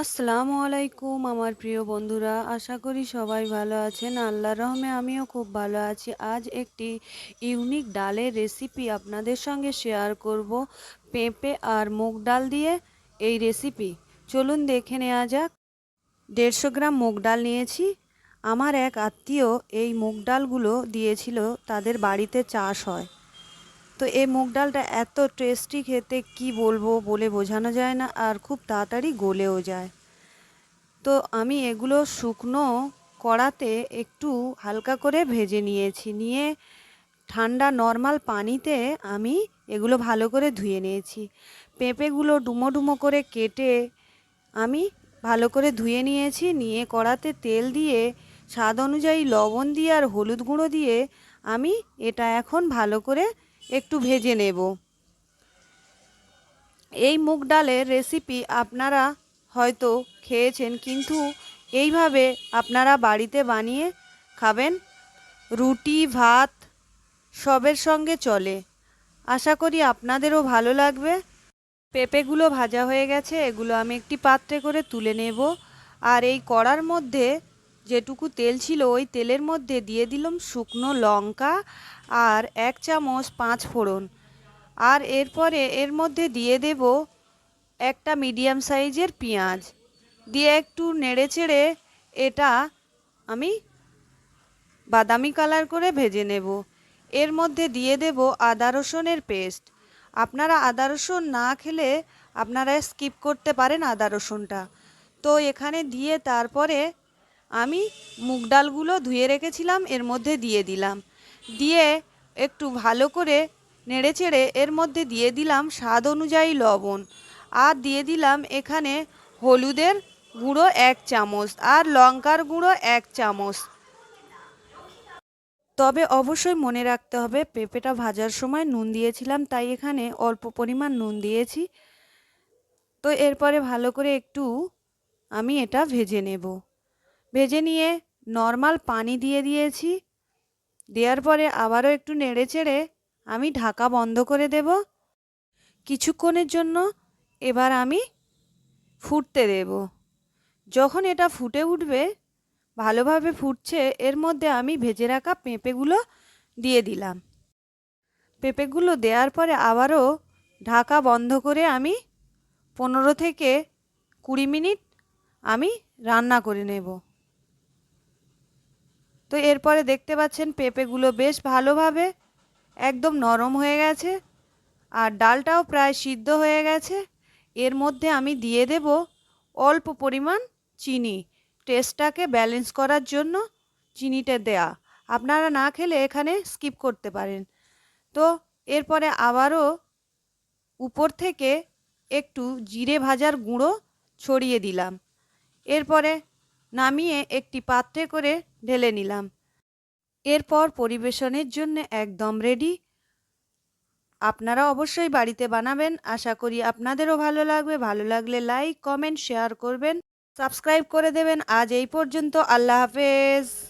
আসসালামু আলাইকুম, আমার প্রিয় বন্ধুরা। আশা করি সবাই ভালো আছেন। আল্লাহর রহমে আমিও খুব ভালো আছি। আজ একটি ইউনিক ডালের রেসিপি আপনাদের সঙ্গে শেয়ার করব। পেঁপে আর মুগ ডাল দিয়ে এই রেসিপি চলুন দেখে নেওয়া যাক। দেড়শো গ্রাম মুগ ডাল নিয়েছি। আমার এক আত্মীয় এই মুগ ডালগুলো দিয়েছিল, তাদের বাড়িতে চাষ হয়। তো এই মুগ ডালটা এত টেস্টি খেতে কি বলব বলে বোঝানো যায় না আর খুব তাড়াতাড়ি গলেও যায়। তো আমি এগুলো শুকনো কড়াতে একটু হালকা করে ভেজে নিয়েছি। নিয়ে ঠান্ডা নর্মাল পানিতে আমি এগুলো ভালো করে ধুয়ে নিয়েছি। পেঁপেগুলো ডুমো ডুমো করে কেটে আমি ভালো করে ধুয়ে নিয়েছি। নিয়ে কড়াতে তেল দিয়ে, স্বাদ অনুযায়ী লবণ দিয়ে আর হলুদ গুঁড়ো দিয়ে আমি এটা এখন ভালো করে একটু ভেজে নেব। এই মুগ ডালের রেসিপি আপনারা হয়তো খেয়েছেন, কিন্তু এইভাবে আপনারা বাড়িতে বানিয়ে খাবেন, রুটি, ভাত সবের সঙ্গে চলে। আশা করি আপনাদেরও ভালো লাগবে। পেঁপেগুলো ভাজা হয়ে গেছে, এগুলো আমি একটি পাত্রে করে তুলে নেব। আর এই কড়ার মধ্যে যেটুকু তেল ছিল ওই তেলের মধ্যে দিয়ে দিলাম শুকনো লঙ্কা আর এক চামচ পাঁচ ফোড়ন। আর এরপরে এর মধ্যে দিয়ে দেব একটা মিডিয়াম সাইজের পেঁয়াজ। দিয়ে একটু নেড়ে চেড়ে এটা আমি বাদামি কালার করে ভেজে নেব। এর মধ্যে দিয়ে দেব আদা রসুনের পেস্ট। আপনারা আদা রসুন না খেলে আপনারা স্কিপ করতে পারেন আদা রসুনটা। তো এখানে দিয়ে তারপরে আমি মুগ ডালগুলো ধুয়ে রেখেছিলাম, এর মধ্যে দিয়ে দিলাম। দিয়ে একটু ভালো করে নেড়েচেড়ে এর মধ্যে দিয়ে দিলাম স্বাদ অনুযায়ী লবণ। আর দিয়ে দিলাম এখানে হলুদের গুঁড়ো এক চামচ আর লঙ্কার গুঁড়ো এক চামচ। তবে অবশ্যই মনে রাখতে হবে, পেঁপেটা ভাজার সময় নুন দিয়েছিলাম, তাই এখানে অল্প পরিমাণ নুন দিয়েছি। তো এরপরে ভালো করে একটু আমি এটা ভেজে নেব। ভেজে নিয়ে নর্মাল পানি দিয়ে দিয়েছি। দেওয়ার পরে আবারও একটু নেড়ে চেড়ে আমি ঢাকা বন্ধ করে দেব। কিছুক্ষণের জন্য এবার আমি ফুটতে দেব। যখন এটা ফুটে উঠবে, ভালোভাবে ফুটছে, এর মধ্যে আমি ভেজে রাখা পেঁপেগুলো দিয়ে দিলাম। পেঁপেগুলো দেওয়ার পরে আবারও ঢাকা বন্ধ করে আমি পনেরো থেকে কুড়ি মিনিট আমি রান্না করে নেব। তো এরপরে দেখতে পাচ্ছেন পেঁপেগুলো বেশ ভালোভাবে একদম নরম হয়ে গেছে আর ডালটাও প্রায় সিদ্ধ হয়ে গেছে। এর মধ্যে আমি দিয়ে দেব অল্প পরিমাণ চিনি। টেস্টটাকে ব্যালেন্স করার জন্য চিনিটা দেয়া। আপনারা না খেলে এখানে স্কিপ করতে পারেন। তো এরপরে আবারও উপর থেকে একটু জিরে ভাজার গুঁড়ো ছড়িয়ে দিলাম। এরপরে নামিয়ে একটি পাত্রে করে ঢেলে নিলাম। এরপর পরিবেশনের জন্য একদম রেডি আপনারা অবশ্যই বাড়িতে বানাবেন। আশা করি আপনাদেরও ভালো লাগবে। ভালো লাগলে লাইক কমেন্ট শেয়ার করবেন। সাবস্ক্রাইব করে দেবেন। আজ এই পর্যন্ত। আল্লাহ হাফেজ।